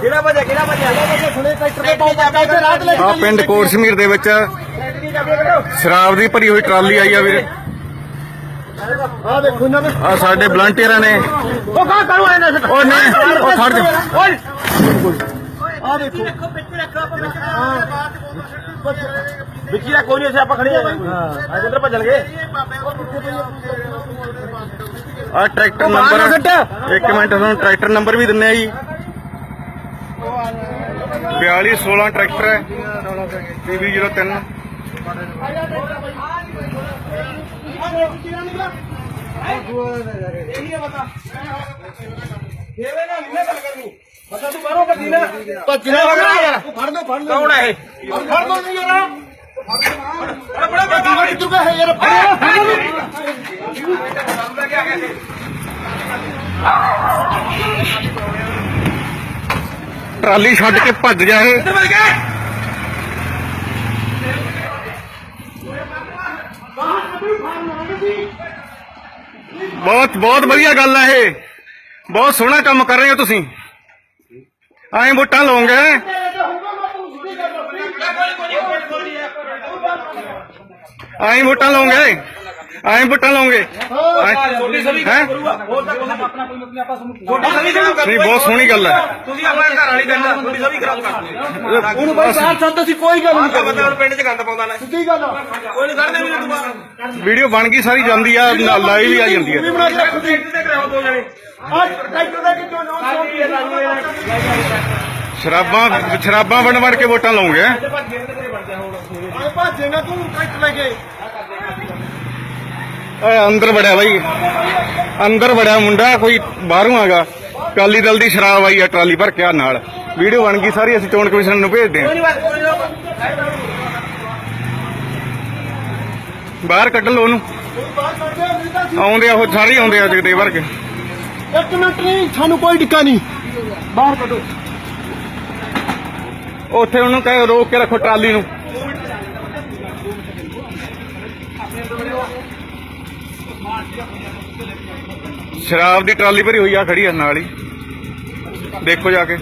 ਕਿਹੜਾ ਵਜਾ ਕਿਹੜਾ ਵਜਾ ਸੁਣੇ ਟਰੈਕਟਰ ਦੇ ਪਾਉ ਪਾ ਕੇ ਰਾਤ ਲੈ ਆ ਪਿੰਡ ਕੋਟਸ਼ਮੀਰ ਦੇ ਵਿੱਚ ਸ਼ਰਾਬ ਦੀ ਭਰੀ ਹੋਈ ਟਰਾਲੀ ਆਈ ਆ ਵੀਰੇ। ਆ ਦੇਖੋ ਇਹਨਾਂ ਦੇ। ਆ ਸਾਡੇ ਵਲੰਟੀਅਰਾਂ ਨੇ। ਉਹ ਕਾ ਕਰੋ ਇਹਨਾਂ ਸੇ ਉਹ ਨਹੀਂ ਉਹ ਖੜ ਜਾ ਓਏ। ਆ ਦੇਖੋ। ਰੱਖੋ ਵਿੱਚ ਰੱਖੋ ਆਪਾਂ ਵਿੱਚੀ ਦਾ ਕੋਈ ਨਹੀਂ ਅਸੀਂ ਆਪਾਂ ਖੜੇ ਆ ਹਾਂ। ਆ ਕਿੱਧਰ ਭੱਜਣ ਗਏ ਆ ਟਰੈਕਟਰ ਨੰਬਰ ਇੱਕ ਮਿੰਟ ਤੁਹਾਨੂੰ ਟਰੈਕਟਰ ਨੰਬਰ ਵੀ ਦਿੰਨੇ ਆ ਜੀ। 4216 ਟਰੈਕਟਰ ਹੈ। PB03 ਕਿਵੇਂ ਨਾ ਇੰਨੇ ਗੱਲ ਕਰਨੀ ਬਤਾ ਤੂੰ ਬਾਹਰੋਂ ਕੱਢੀ ਨਾ ਭੱਜਣਾ। ਵਗਣਾ ਯਾਰ ਫੜ ਲਓ ਫੜ ਲਓ ਕੌਣ ਹੈ ਇਹ? ਫੜ ਲਓ ਨਹੀਂ ਯਾਰ। ਬੜਾ ਬੜਾ ਬੜਾ ਤੂੰ ਕਹੇ ਯਾਰ ਫੜ ਲਓ ਟਰਾਲੀ ਛੱਡ ਕੇ ਭੱਜ ਗਿਆ ਇਹ। ਬਹੁਤ ਬਹੁਤ ਵਧੀਆ ਗੱਲ ਹੈ ਇਹ। ਬਹੁਤ ਸੋਹਣਾ ਕੰਮ ਕਰ ਰਹੇ ਹੋ ਤੁਸੀਂ। ਐਂ ਵੋਟਾਂ ਲਓਗੇ ਐਂ ਵੋਟਾਂ ਲਓਗੇ ਐਂ ਵੋਟਾਂ ਲਓਗੇ ਛੋਟੀ ਸਭੀ ਹੈਂ? ਕਰੂਗਾ। ਹੋਰ ਤਾਂ ਕੋਈ ਆਪਣਾ ਕੋਈ ਮਤਲਬ ਆਪਾਂ ਛੋਟੀ ਸਭੀ ਨਹੀਂ ਬਹੁਤ ਸੋਹਣੀ ਗੱਲ ਹੈ। ਤੁਸੀਂ ਆਪਣਾ ਘਰ ਵਾਲੀ ਕਰਨਾ ਛੋਟੀ ਸਭੀ ਖਰਾਬ ਕਰ। ਉਹਨੂੰ ਬਸ ਸੱਤ ਅਸੀਂ ਕੋਈ ਗੱਲ ਨਹੀਂ ਕਰਦਾ ਹੁਣ ਪਿੰਡ 'ਚ ਗੰਦ ਪਾਉਂਦਾ ਨਾ। ਸਿੱਧੀ ਗੱਲ ਕੋਈ ਨਹੀਂ ਕਰਦੇ ਵੀ ਦੁਬਾਰਾ। ਵੀਡੀਓ ਬਣ ਗਈ ਸਾਰੀ ਜਾਂਦੀ ਆ ਲਾਈਵ ਵੀ ਆ ਜਾਂਦੀ ਹੈ ਬਣਾ ਕੇ ਰੱਖੋ ਤੇ ਕਰਾਓ ਦੋ ਜਣੇ। ਆ ਟਰੈਕਟਰ ਦਾ ਨੌਂ ਸ਼ਰਾਬਾਂ ਸ਼ਰਾਬਾਂ ਵੰਡ ਵੰਡ ਕੇ ਵੋਟਾਂ ਆਏ ਭਾਜੇ ਨਾ ਤੂੰ ਟਰੈਕਟਰ ਲੈ ਕੇ। ਓਏ ਅੰਦਰ ਵੜਿਆ ਬਾਈ। ਅੰਦਰ ਵੜਿਆ ਮੁੰਡਾ ਕੋਈ ਬਾਹਰੋਂ ਆਗਾ। ਕਾਲੀ ਦਲ ਦੀ ਸ਼ਰਾਬ ਆਈ ਆ ਟਰਾਲੀ ਭਰ ਕੇ ਆ ਨਾਲ। ਵੀਡੀਓ ਬਣ ਗਈ ਸਾਰੀ ਅਸੀਂ ਚੋਣ ਕਮਿਸ਼ਨ ਨੂੰ ਭੇਜਦੇ ਨਾ ਬਾਹਰ ਕੱਢ ਲਓ ਉਹਨੂੰ। ਆਉਂਦੇ ਆ ਉਹ ਸਾਰੇ ਆਉਂਦੇ ਆ ਜਗਦੇ ਭਰ ਕੇ ਇੱਕ ਮਿੰਟ ਨਹੀਂ ਸਾਨੂੰ ਕੋਈ ਟਿੱਕਾ ਨਹੀਂ। ਬਾਹਰ ਕੱਢੋ। ਉੱਥੇ ਉਹਨੂੰ ਕਹੇ ਰੋਕ ਕੇ ਰੱਖੋ ਟਰਾਲੀ ਨੂੰ। ਸ਼ਰਾਬ ਦੀ ਟਰਾਲੀ ਭਰੀ ਹੋਈ ਆ ਖੜੀ ਆ ਨਾਲ ਹੀ। ਦੇਖੋ ਜਾ ਕੇ।